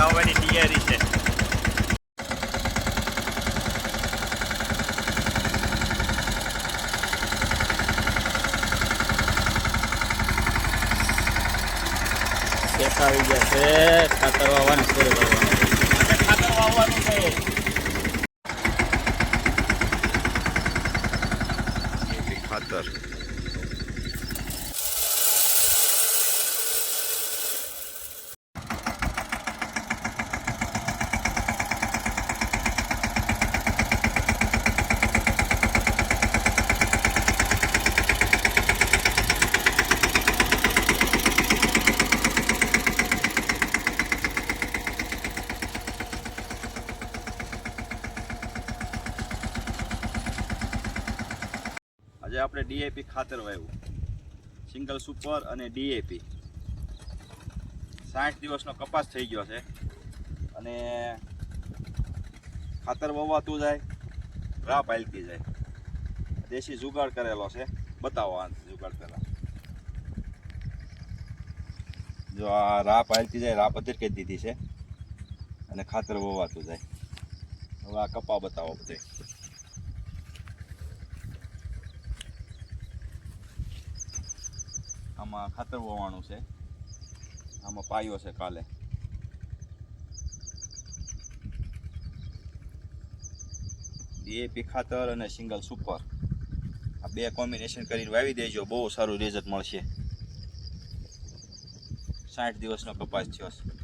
વાવવાની તૈયારી છે. આવી ગયા છે. ખાતર વાવવાનું શરૂ કરવાનું. ખાતર વાવવાનું છે. ખાતર. આજે આપણે ડીએપી ખાતર વાવ્યું સિંગલ સુપર અને ડીએપી સાઠ દિવસનો કપાસ થઈ ગયો છે. અને ખાતર વવાતું જાય રા પાલતી જાય. દેશી જુગાડ કરેલો છે. બતાવો આ જુગાડ પહેલા. જો આ રા પાલતી જાય રા પધર કહી દીધી છે. અને ખાતર વવાતું જાય. હવે આ કપા બતાવો બધે. આમાં ખાતર વવાણું છે. આમાં પાયો છે કાલે. ડીએપી ખાતર અને સિંગલ સુપર. આ બે કોમ્બિનેશન કરીને વાવી દેજો. બહુ સારું રિઝલ્ટ મળશે. સાઠ દિવસનો કપાસ થયો છે.